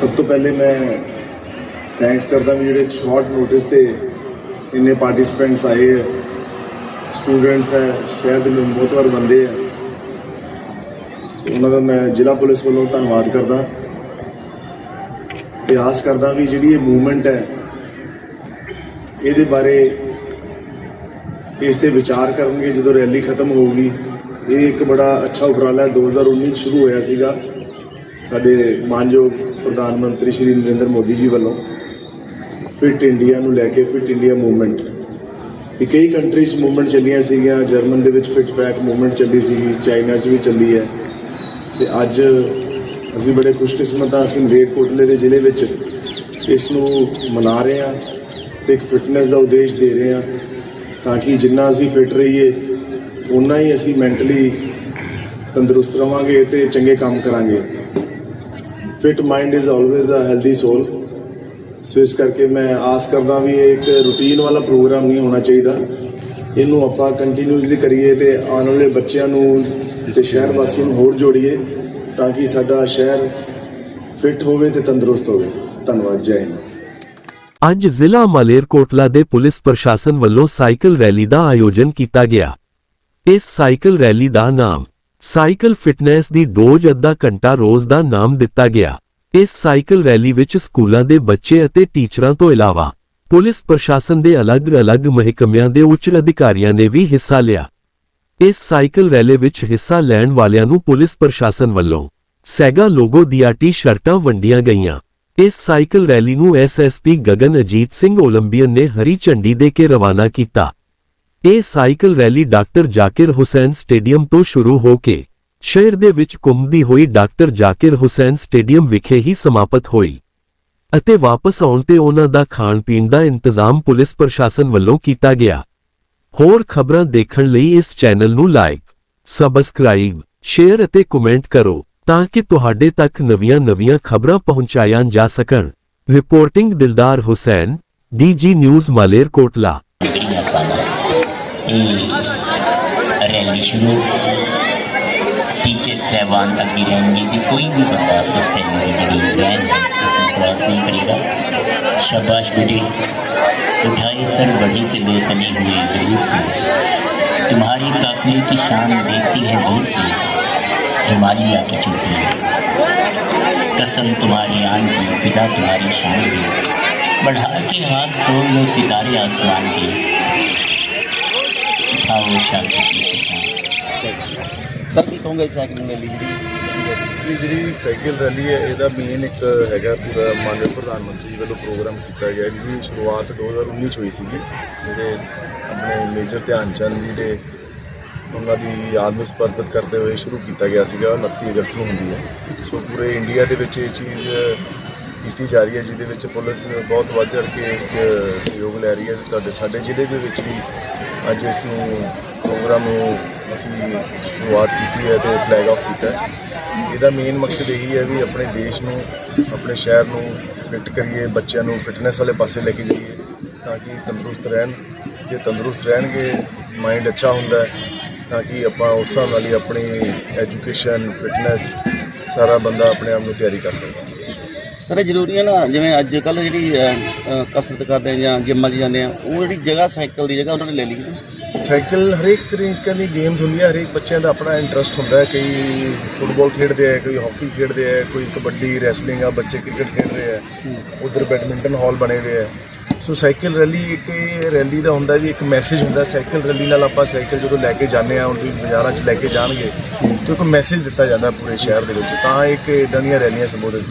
ਸਭ ਤੋਂ ਪਹਿਲੇ ਮੈਂ ਥੈਂਕਸ ਕਰਦਾ ਵੀ ਜਿਹੜੇ ਸ਼ਾਰਟ ਨੋਟਿਸ ਤੇ ਇੰਨੇ ਪਾਰਟਿਸਪੈਂਟਸ ਆਏ ਹੈ ਸਟੂਡੈਂਟਸ ਹੈ, ਸ਼ਹਿਰ ਦੇ ਬਹੁਤ ਵਾਰ ਬੰਦੇ ਹੈ ਉਹਨਾਂ ਦਾ ਮੈਂ ਜ਼ਿਲ੍ਹਾ ਪੁਲਿਸ ਵੱਲੋਂ ਧੰਨਵਾਦ ਕਰਦਾ। ਤੇ ਆਸ ਕਰਦਾ ਵੀ ਜਿਹੜੀ ਇਹ ਮੂਵਮੈਂਟ ਹੈ, ਇਹਦੇ ਬਾਰੇ ਇਸ ਤੇ ਵਿਚਾਰ ਕਰਨਗੇ ਜਦੋਂ ਰੈਲੀ ਖਤਮ ਹੋਊਗੀ। ਇਹ ਇੱਕ ਬੜਾ ਅੱਛਾ ਉਪਰਾਲਾ ਹੈ। 2019 ਚ ਸ਼ੁਰੂ ਹੋਇਆ ਸੀਗਾ। ਸਾਡੇ ਮਾਨਯੋਗ ਪ੍ਰਧਾਨ ਮੰਤਰੀ ਸ਼੍ਰੀ ਨਰਿੰਦਰ ਮੋਦੀ ਜੀ ਵੱਲੋਂ ਫਿਟ ਇੰਡੀਆ ਨੂੰ ਲੈ ਕੇ ਫਿਟ ਇੰਡੀਆ ਮੂਵਮੈਂਟ। ਇਹ ਕਈ ਕੰਟਰੀਜ਼ ਮੂਵਮੈਂਟ ਚੱਲੀਆਂ ਸੀਗੀਆਂ, ਜਰਮਨ ਦੇ ਵਿੱਚ ਫਿਟ ਫੈਟ ਮੂਵਮੈਂਟ ਚੱਲੀ ਸੀਗੀ, ਚਾਈਨਾ 'ਚ ਵੀ ਚੱਲੀ ਹੈ। ਤੇ ਅੱਜ ਅਸੀਂ ਬੜੇ ਖੁਸ਼ਕਿਸਮਤ ਹਾਂ, ਅਸੀਂ ਮਲੇਰਕੋਟਲੇ ਦੇ ਜ਼ਿਲ੍ਹੇ ਵਿੱਚ ਇਸ ਨੂੰ ਮਨਾ ਰਹੇ ਹਾਂ ਤੇ ਇੱਕ ਫਿਟਨੈਸ ਦਾ ਉਦੇਸ਼ ਦੇ ਰਹੇ ਹਾਂ ਤਾਂ ਕਿ ਜਿੰਨਾ ਅਸੀਂ ਫਿਟ ਰਹੀਏ ਉਨਾ ਹੀ ਅਸੀਂ ਮੈਂਟਲੀ ਤੰਦਰੁਸਤ ਰਵਾਂਗੇ ਤੇ ਚੰਗੇ ਕੰਮ ਕਰਾਂਗੇ। Fit mind is always a healthy soul so ਇਸ ਕਰਕੇ ਮੈਂ ਆਸ ਕਰਦਾ ਵੀ ਇਹ ਇੱਕ ਰੂਟੀਨ ਵਾਲਾ ਪ੍ਰੋਗਰਾਮ ਨਹੀਂ ਹੋਣਾ ਚਾਹੀਦਾ। ਇਹਨੂੰ ਆਪਾਂ ਕੰਟੀਨਿਊਸਲੀ ਕਰੀਏ ਤੇ ਆਉਣ ਵਾਲੇ ਬੱਚਿਆਂ ਨੂੰ ਤੇ ਸ਼ਹਿਰ ਵਾਸੀਆਂ ਨੂੰ ਹੋਰ ਜੋੜੀਏ ਤਾਂ ਕਿ ਸਾਡਾ ਸ਼ਹਿਰ ਫਿਟ ਹੋਵੇ ਤੇ ਤੰਦਰੁਸਤ ਹੋਵੇ। ਧੰਨਵਾਦ, ਜੈ ਹਿੰਦ। ਅੱਜ ਜ਼ਿਲ੍ਹਾ ਮਾਲੇਰਕੋਟਲਾ ਦੇ ਪੁਲਿਸ ਪ੍ਰਸ਼ਾਸਨ ਵੱਲੋਂ ਸਾਈਕਲ ਰੈਲੀ ਦਾ ਆਯੋਜਨ ਕੀਤਾ ਗਿਆ। ਇਸ ਸਾਈਕਲ ਰੈਲੀ ਦਾ ਨਾਮ ਸਾਈਕਲ ਫਿਟਨੈਸ ਦੀ ਡੋਜ਼ ਅੱਧਾ ਘੰਟਾ ਰੋਜ਼ ਦਾ ਨਾਮ ਦਿੱਤਾ ਗਿਆ। ਇਸ ਸਾਈਕਲ ਰੈਲੀ ਵਿੱਚ ਸਕੂਲਾਂ ਦੇ ਬੱਚੇ ਅਤੇ ਟੀਚਰਾਂ ਤੋਂ ਇਲਾਵਾ ਪੁਲਿਸ ਪ੍ਰਸ਼ਾਸਨ ਦੇ ਅਲੱਗ-ਅਲੱਗ ਮਹਿਕਮਿਆਂ ਦੇ ਉੱਚ ਅਧਿਕਾਰੀਆਂ ਨੇ ਵੀ ਹਿੱਸਾ ਲਿਆ। ਇਸ ਸਾਈਕਲ ਰੈਲੀ ਵਿੱਚ ਹਿੱਸਾ ਲੈਣ ਵਾਲਿਆਂ ਨੂੰ ਪੁਲਿਸ ਪ੍ਰਸ਼ਾਸਨ ਵੱਲੋਂ ਸੈਗਾ ਲੋਗੋ ਦੀਆਂ ਟੀ-ਸ਼ਰਟਾਂ ਵੰਡੀਆਂ ਗਈਆਂ। ਇਸ ਸਾਈਕਲ ਰੈਲੀ ਨੂੰ ਐਸਐਸਪੀ ਗਗਨ ਅਜੀਤ ਸਿੰਘ ਓਲੰਬੀਅਨ ਨੇ ਹਰੀ ਝੰਡੀ ਦੇ ਕੇ ਰਵਾਨਾ ਕੀਤਾ। ਇਹ cycle rally doctor Zakir Hussain stadium ਤੋਂ ਸ਼ੁਰੂ ਹੋ ਕੇ ਸ਼ਹਿਰ ਦੇ ਵਿੱਚ ਘੁੰਮਦੀ ਹੋਈ ਡਾਕਟਰ ਜਾਕਿਰ ਹੁਸੈਨ ਸਟੇਡੀਅਮ ਵਿਖੇ ਹੀ ਸਮਾਪਤ ਹੋਈ ਅਤੇ ਵਾਪਸ ਆਉਣ ਤੇ ਉਹਨਾਂ ਦਾ ਖਾਣ ਪੀਣ ਦਾ ਇੰਤਜ਼ਾਮ ਪੁਲਿਸ ਪ੍ਰਸ਼ਾਸਨ ਵੱਲੋਂ ਕੀਤਾ ਗਿਆ। ਹੋਰ ਖਬਰਾਂ ਦੇਖਣ ਲਈ ਇਸ ਚੈਨਲ ਨੂੰ ਲਾਈਕ, ਸਬਸਕ੍ਰਾਈਬ, ਸ਼ੇਅਰ ਅਤੇ ਕਮੈਂਟ ਕਰੋ ਤਾਂ ਕਿ ਤੁਹਾਡੇ ਤੱਕ ਨਵੀਆਂ-ਨਵੀਆਂ ਖਬਰਾਂ ਪਹੁੰਚਾਈਆਂ ਜਾ ਸਕਣ। Reporting Dildar Hussain, DG news Malerkotla. Rally शुरू। टीचर साहबान तक भी रहेंगे जो, कोई भी बंदा इस तरह की वैन है इसमें क्रॉस नहीं करेगा। शाबाश बेटे, उठाए सर बढ़ी चले तने हुए दूर से। तुम्हारी काफिले की शान देखती है दूर से हिमालय की चोटी कसम तुम्हारी आन की फिदा तुम्हारी शान की बढ़ा के हाथ तोड़ लो सितारे आसमान के। how we shall complete it sir, ਕੀ ਕਹੋਗੇ ਸਾਈਕਲ ਮੇਲੇ ਦੀ? ਇਹ ਜਿਹੜੀ ਸਾਈਕਲ ਰੈਲੀ ਹੈ, ਇਹਦਾ ਮੇਨ ਇੱਕ ਹੈਗਾ ਪੂਰਾ ਮਾਨਯੋਗ ਪ੍ਰਧਾਨ ਮੰਤਰੀ ਵੱਲੋਂ ਪ੍ਰੋਗਰਾਮ ਕੀਤਾ ਗਿਆ ਜਿਹਦੀ ਸ਼ੁਰੂਆਤ 2019 ਚ ਹੋਈ ਸੀਗੀ। ਜਿਹੜੇ ਆਪਣੇ ਮੇਜਰ ਧਿਆਨ ਚੰਦ ਜੀ ਦੇ ਉਹਨਾਂ ਦੀ ਯਾਦ ਨੂੰ ਸਮਰਪਿਤ ਕਰਦੇ ਹੋਏ ਸ਼ੁਰੂ ਕੀਤਾ ਗਿਆ ਸੀਗਾ 29 ਅਗਸਤ ਨੂੰ ਹੁੰਦੀ ਹੈ। ਸੋ ਪੂਰੇ ਇੰਡੀਆ ਦੇ ਵਿੱਚ ਇਹ ਚੀਜ਼ ਕੀਤੀ ਜਾ ਰਹੀ ਹੈ, ਜਿਹਦੇ ਵਿੱਚ ਪੁਲਿਸ ਬਹੁਤ ਵੱਧ ਚੜ ਕੇ ਇਸ 'ਚ ਸਹਿਯੋਗ ਲੈ ਰਹੀ ਹੈ। ਤੁਹਾਡੇ ਸਾਡੇ ਜ਼ਿਲ੍ਹੇ ਦੇ ਵਿੱਚ ਵੀ ਅੱਜ ਇਸ ਨੂੰ ਪ੍ਰੋਗਰਾਮ ਨੂੰ ਅਸੀਂ ਸ਼ੁਰੂਆਤ ਕੀਤੀ ਹੈ ਤੇ ਫਲੈਗ ਆਫ ਕੀਤਾ ਹੈ। ਇਹਦਾ ਮੇਨ ਮਕਸਦ ਇਹੀ ਹੈ ਵੀ ਆਪਣੇ ਦੇਸ਼ ਨੂੰ, ਆਪਣੇ ਸ਼ਹਿਰ ਨੂੰ ਫਿੱਟ ਕਰੀਏ, ਬੱਚਿਆਂ ਨੂੰ ਫਿਟਨੈਸ ਵਾਲੇ ਪਾਸੇ ਲੈ ਕੇ ਜਾਈਏ ਤਾਂ ਕਿ ਤੰਦਰੁਸਤ ਰਹਿਣ। ਜੇ ਤੰਦਰੁਸਤ ਰਹਿਣਗੇ ਮਾਈਂਡ ਅੱਛਾ ਹੁੰਦਾ ਤਾਂ ਕਿ ਆਪਾਂ ਉਸ ਹਿਸਾਬ ਨਾਲ ਹੀ ਆਪਣੀ ਐਜੂਕੇਸ਼ਨ ਫਿਟਨੈਸ ਸਾਰਾ ਬੰਦਾ ਆਪਣੇ ਆਪ ਨੂੰ ਤਿਆਰੀ ਕਰ ਸਕਦਾ ਸਰ ਜ਼ਰੂਰੀ ਹੈ ਨਾ ਜਿਵੇਂ ਅੱਜ ਕੱਲ ਜਿਹੜੀ ਕਸਰਤ ਕਰਦੇ ਆ ਜਾਂ ਜਿੰਮਾਂ 'ਚ ਜਾਂਦੇ ਆ ਉਹ ਜਿਹੜੀ ਜਗ੍ਹਾ ਸਾਈਕਲ ਦੀ ਜਗ੍ਹਾ ਉਹਨਾਂ ਨੇ ਲੈ ਲਈ ਹੈ ਸਾਈਕਲ ਹਰੇਕ ਤਰੀਕੇ ਦੀ ਗੇਮਸ ਹੁੰਦੀਆਂ ਹਰੇਕ ਬੱਚਿਆਂ ਦਾ ਆਪਣਾ ਇੰਟਰਸਟ ਹੁੰਦਾ ਹੈ ਕਈ ਫੁੱਟਬਾਲ ਖੇਡਦੇ ਆ ਕੋਈ ਹਾਕੀ ਖੇਡਦੇ ਆ ਕੋਈ ਕਬੱਡੀ ਰੈਸਲਿੰਗ ਆ ਬੱਚੇ ਕ੍ਰਿਕਟ ਖੇਡ ਰਹੇ ਆ ਉਧਰ ਬੈਡਮਿੰਟਨ ਹਾਲ ਬਣੇ ਹੋਏ ਆ। ਸੋ ਸਾਈਕਲ ਰੈਲੀ ਇੱਕ ਇਹ ਰੈਲੀ ਦਾ ਹੁੰਦਾ ਵੀ ਇੱਕ ਮੈਸੇਜ ਹੁੰਦਾ ਸਾਈਕਲ ਰੈਲੀ ਨਾਲ ਆਪਾਂ ਸਾਈਕਲ ਜਦੋਂ ਲੈ ਕੇ ਜਾਂਦੇ ਆ ਉਹਨੂੰ ਬਾਜ਼ਾਰਾਂ 'ਚ ਲੈ ਕੇ ਜਾਣਗੇ ਤੇ ਇੱਕ ਮੈਸੇਜ ਦਿੱਤਾ ਜਾਂਦਾ ਪੂਰੇ ਸ਼ਹਿਰ ਦੇ ਵਿੱਚ ਤਾਂ ਇੱਕ ਇਦਾਂ ਦੀਆਂ ਰੈਲੀਆਂ ਸੰਬੋਧਿਤ